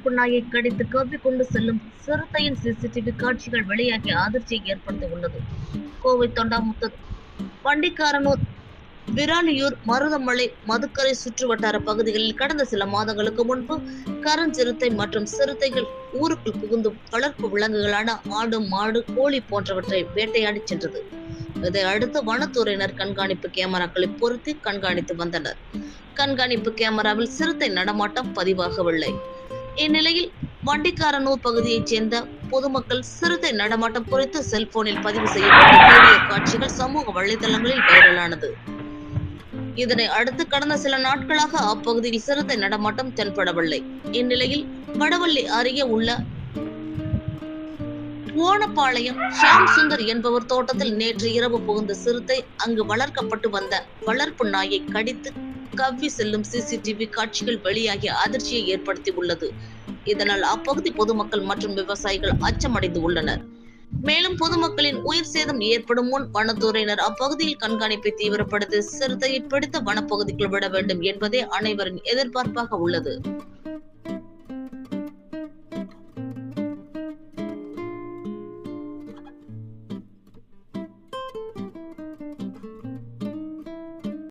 வளர்ப்பு நாயை கடித்து கவ்வி கொண்டு செல்லும் சிறுத்தையின் சிசிடிவி காட்சிகள் வெளியாகி அதிர்ச்சியை ஏற்படுத்தி உள்ளது கோவை தொண்டாமுத்து பண்டிக்காரனூர் விராலியூர் மருதமலை மதுக்கரை சுற்றுவட்டார பகுதிகளில் கடந்த சில மாதங்களுக்கு முன்பு கருஞ்சிறுத்தை மற்றும் சிறுத்தைகள் ஊருக்குள் புகுந்து வளர்ப்பு விலங்குகளான ஆடு மாடு கோழி போன்றவற்றை வேட்டையாடி சென்றது. இதை அடுத்து வனத்துறையினர் கண்காணிப்பு கேமராக்களை பொருத்தி கண்காணித்து வந்தனர். கண்காணிப்பு கேமராவில் சிறுத்தை நடமாட்டம் பதிவாகவில்லை. இந்நிலையில் வண்டிக்காரனூர் பகுதியைச் சேர்ந்த பொதுமக்கள் சிறுத்தை நடமாட்டம் குறித்து செல்போனில் பதிவு செய்யப்பட்ட வீடியோ காட்சிகள் சமூக வலைதளங்களில் வைரலானது. இதனை அடுத்து கடந்த சில நாட்களாக அப்பகுதியில் சிறுத்தை நடமாட்டம் தென்படவில்லை. இந்நிலையில் வடவள்ளி அருகே உள்ள ஓணப்பாளையம் ஷாம் சுந்தர் என்பவர் தோட்டத்தில் நேற்று இரவு புகுந்த சிறுத்தை அங்கு வளர்க்கப்பட்டு வந்த வளர்ப்பு நாயை கடித்து கவ்வி செல்லும் சிசிடிவி காட்சிகள் வெளியாகி அதிர்ச்சியை ஏற்படுத்தி உள்ளது. இதனால் அப்பகுதி பொதுமக்கள் மற்றும் விவசாயிகள் அச்சமடைந்து உள்ளனர். மேலும் பொதுமக்களின் உயிர் சேதம் ஏற்படும் முன் வனத்துறையினர் அப்பகுதியில் கண்காணிப்பை தீவிரப்படுத்தி சிறுத்தையை பிடித்த வனப்பகுதிக்குள் விட வேண்டும் என்பதே அனைவரின் எதிர்பார்ப்பாக உள்ளது.